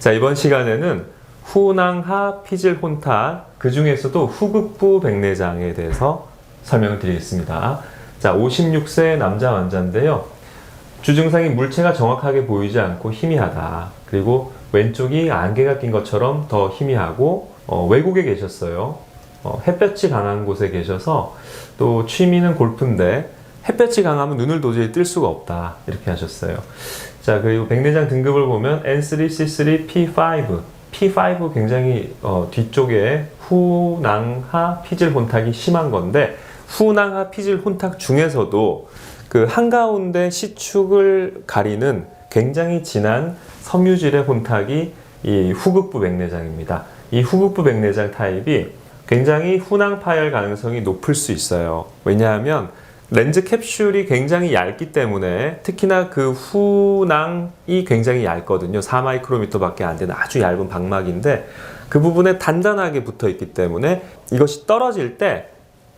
자, 이번 시간에는 후낭하 피질 혼탁, 그 중에서도 후극부 백내장에 대해서 설명을 드리겠습니다. 자, 56세 남자 환자인데요. 주증상이 물체가 정확하게 보이지 않고 희미하다. 그리고 왼쪽이 안개가 낀 것처럼 더 희미하고, 어, 외국에 계셨어요. 어, 햇볕이 강한 곳에 계셔서 또 취미는 골프인데 햇볕이 강하면 눈을 도저히 뜰 수가 없다. 이렇게 하셨어요. 자, 그리고 백내장 등급을 보면 N3, C3, P5. P5 굉장히 어, 뒤쪽에 후낭하 피질 혼탁이 심한 건데 후낭하 피질 혼탁 중에서도 그 한가운데 C축을 가리는 굉장히 진한 섬유질의 혼탁이 이 후극부 백내장입니다. 이 후극부 백내장 타입이 굉장히 후낭 파열 가능성이 높을 수 있어요. 왜냐하면 렌즈 캡슐이 굉장히 얇기 때문에 특히나 그 후낭이 굉장히 얇거든요. 4마이크로미터 밖에 안 되는 아주 얇은 방막인데 그 부분에 단단하게 붙어 있기 때문에 이것이 떨어질 때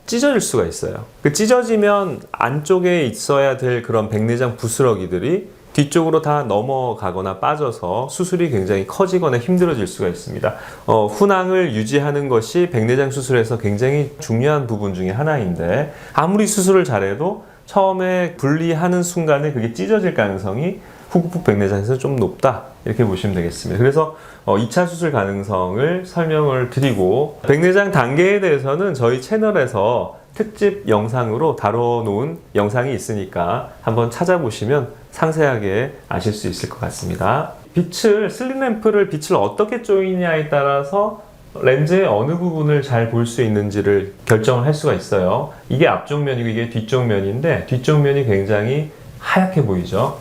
찢어질 수가 있어요. 그 찢어지면 안쪽에 있어야 될 그런 백내장 부스러기들이 뒤쪽으로 다 넘어가거나 빠져서 수술이 굉장히 커지거나 힘들어질 수가 있습니다. 어, 훈항을 유지하는 것이 백내장 수술에서 굉장히 중요한 부분 중에 하나인데 아무리 수술을 잘해도 처음에 분리하는 순간에 그게 찢어질 가능성이 후극부 백내장에서 좀 높다 이렇게 보시면 되겠습니다. 그래서 어, 2차 수술 가능성을 설명을 드리고 백내장 단계에 대해서는 저희 채널에서 특집 영상으로 다뤄놓은 영상이 있으니까 한번 찾아보시면 상세하게 아실 수 있을 것 같습니다. 빛을 슬립램프를 빛을 어떻게 쪼이냐에 따라서 렌즈의 어느 부분을 잘 볼 수 있는지를 결정을 할 수가 있어요. 이게 앞쪽 면이고 이게 뒤쪽 면인데 뒤쪽 면이 굉장히 하얗게 보이죠.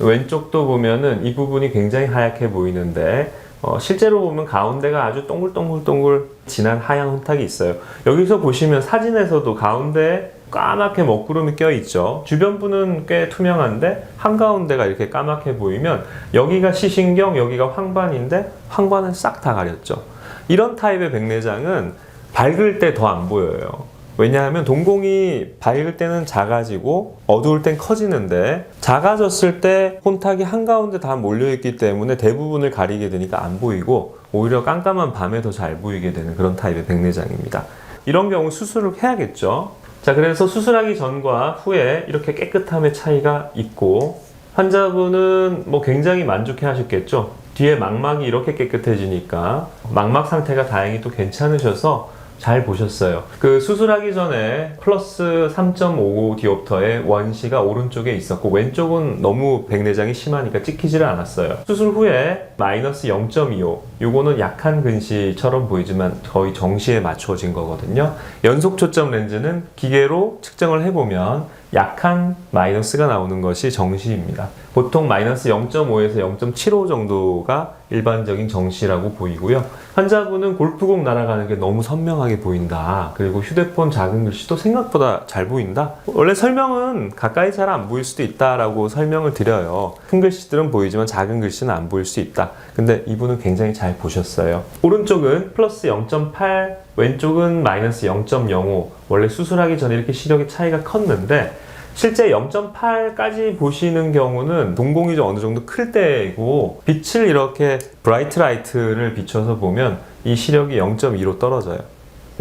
왼쪽도 보면은 이 부분이 굉장히 하얗게 보이는데 어, 실제로 보면 가운데가 아주 동글동글동글 진한 하얀 혼탁이 있어요. 여기서 보시면 사진에서도 가운데에 까맣게 먹구름이 껴 있죠. 주변부는 꽤 투명한데 한가운데가 이렇게 까맣게 보이면 여기가 시신경, 여기가 황반인데 황반은 싹 다 가렸죠. 이런 타입의 백내장은 밝을 때 더 안 보여요. 왜냐하면 동공이 밝을 때는 작아지고 어두울 땐 커지는데 작아졌을 때 혼탁이 한가운데 다 몰려있기 때문에 대부분을 가리게 되니까 안 보이고 오히려 깜깜한 밤에 더 잘 보이게 되는 그런 타입의 백내장입니다. 이런 경우 수술을 해야겠죠. 자, 그래서 수술하기 전과 후에 이렇게 깨끗함의 차이가 있고 환자분은 뭐 굉장히 만족해 하셨겠죠. 뒤에 망막이 이렇게 깨끗해지니까 망막 상태가 다행히 또 괜찮으셔서 잘 보셨어요. 그 수술하기 전에 플러스 3.55 디옵터의 원시가 오른쪽에 있었고 왼쪽은 너무 백내장이 심하니까 찍히지를 않았어요. 수술 후에 마이너스 0.25 요거는 약한 근시처럼 보이지만 거의 정시에 맞춰진 거거든요. 연속 초점 렌즈는 기계로 측정을 해보면 약한 마이너스가 나오는 것이 정시입니다. 보통 마이너스 0.5에서 0.75 정도가 일반적인 정시라고 보이고요. 환자분은 골프공 날아가는 게 너무 선명하게 보인다. 그리고 휴대폰 작은 글씨도 생각보다 잘 보인다. 원래 설명은 가까이 잘 안 보일 수도 있다라고 설명을 드려요. 큰 글씨들은 보이지만 작은 글씨는 안 보일 수 있다. 근데 이분은 굉장히 잘 보셨어요. 오른쪽은 플러스 0.8, 왼쪽은 마이너스 0.05. 원래 수술하기 전에 이렇게 시력의 차이가 컸는데 실제 0.8까지 보시는 경우는 동공이 좀 어느 정도 클 때이고 빛을 이렇게 브라이트 라이트를 비춰서 보면 이 시력이 0.2로 떨어져요.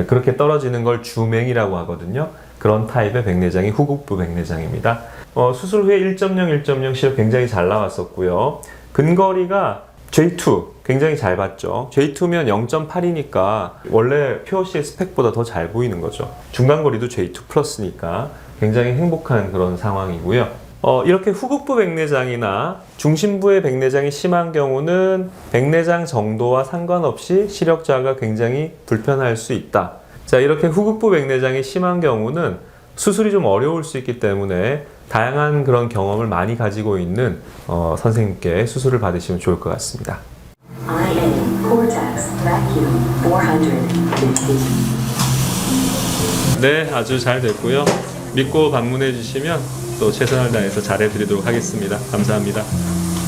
그렇게 떨어지는 걸 주맹이라고 하거든요. 그런 타입의 백내장이 후국부 백내장입니다. 어, 수술 후에 1.0, 1.0 시력 굉장히 잘 나왔었고요. 근거리가 J2 굉장히 잘 봤죠. J2면 0.8이니까 원래 퓨어시의 스펙보다 더 잘 보이는 거죠. 중간거리도 J2 플러스니까 굉장히 행복한 그런 상황이고요. 어, 이렇게 후극부 백내장이나 중심부의 백내장이 심한 경우는 백내장 정도와 상관없이 시력자가 굉장히 불편할 수 있다. 자, 이렇게 후극부 백내장이 심한 경우는 수술이 좀 어려울 수 있기 때문에 다양한 그런 경험을 많이 가지고 있는 어, 선생님께 수술을 받으시면 좋을 것 같습니다. IA Cortex Vacuum 450. 네, 아주 잘 됐고요. 믿고 방문해 주시면 또 최선을 다해서 잘해 드리도록 하겠습니다. 감사합니다.